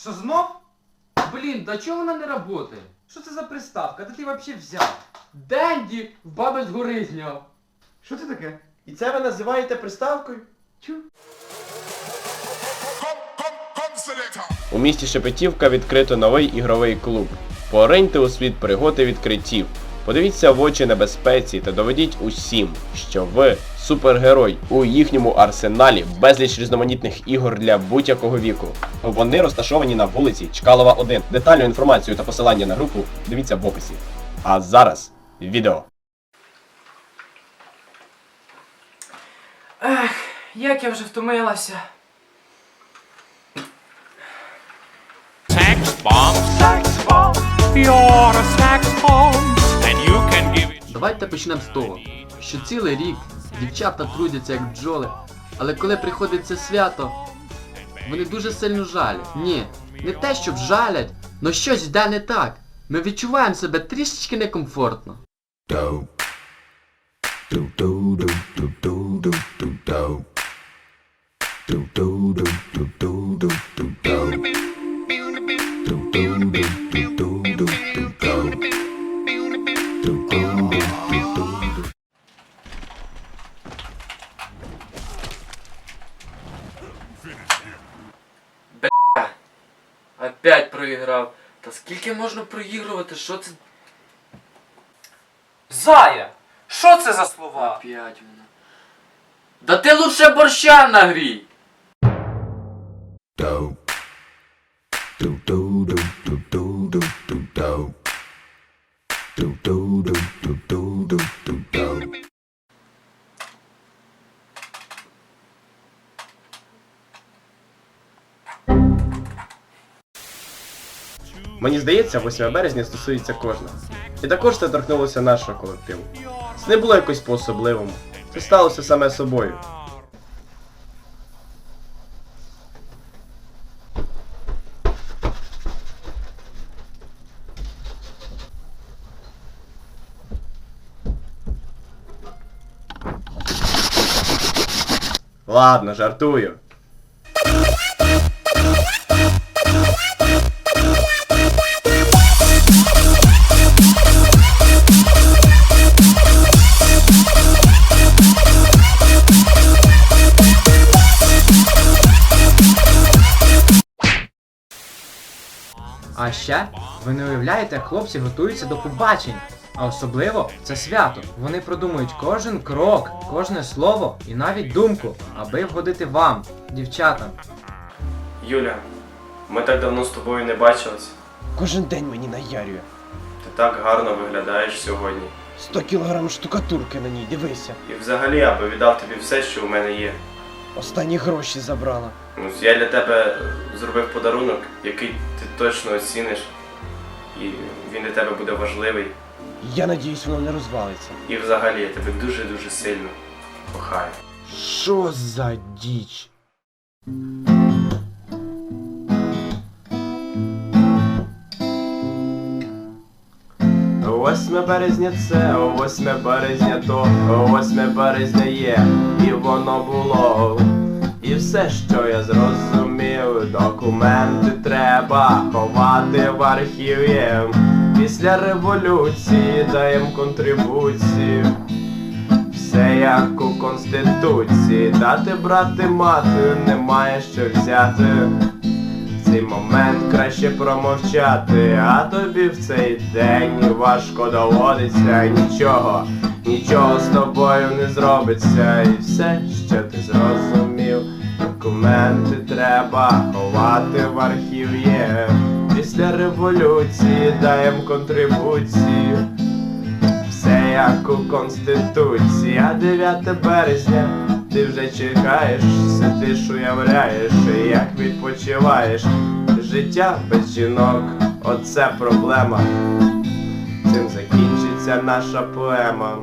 Що знов? Блін, да чого вона не работає? Що це за приставка? Де ти взагалі взяв? Денді в баби з зняв. Що це таке? І це ви називаєте приставкою? Чу. У місті Шепетівка відкрито новий ігровий клуб. Пориньте у світ пригод і відкриттів. Подивіться в очі небезпеці та доведіть усім, що ви супергерой у їхньому арсеналі безліч різноманітних ігор для будь-якого віку. Вони розташовані на вулиці Чкалова 1. Детальну інформацію та посилання на групу дивіться в описі. А зараз відео. Ех, як я вже втомилася. Давайте почнемо з того, що цілий рік Дівчата трудяться як бджоли. Але коли приходить це свято, вони дуже сильно жалять. Ні, не те, щоб жалять, но щось йде не так. Ми відчуваємо себе трішечки некомфортно. Dope. Dope, dope, dope, dope, dope, dope, dope. Опять проіграв. Та скільки можна проігрувати? Що це? Зая! Що це за слова? Опять мене. Да ти лучше борща нагрій! do do do do do do Мені здається, 8 березня стосується кожного. І також це торкнулося нашого колективу. Це не було якось по-особливому. Це сталося саме собою. Ладно, жартую. А ще ви не уявляєте, як хлопці готуються до побачень. А особливо це свято. Вони продумують кожен крок, кожне слово і навіть думку, аби вгодити вам, дівчатам. Юля, ми так давно з тобою не бачились. Кожен день мені наярює. Ти так гарно виглядаєш сьогодні. 100 кілограм штукатурки на ній, дивися. І взагалі я би віддав тобі все, що у мене є. Останні гроші забрала. Я для тебе зробив подарунок, який ти точно оціниш. І він для тебе буде важливий. Я надіюсь, воно не розвалиться. І взагалі я тебе дуже-дуже сильно кохаю. Що за діч? Восьме березня це, о 8 березня то, о 8 березня є, і воно було. І все, що я зрозумів, документи треба ховати в архіві. Після революції даєм контрибуцію. Все як у конституції, дати брати мати, немає що взяти. Цей момент краще промовчати, а тобі в цей день важко доводиться нічого, нічого з тобою не зробиться, і все, що ти зрозумів, документи треба ховати в архів'є. Після революції даєм контрибуцію. Все як у конституції, а 9 березня ти вже чекаєш, сидиш, уявляєш, як відпочиваєш. Життя без жінок, оце проблема. Цим закінчиться наша поема.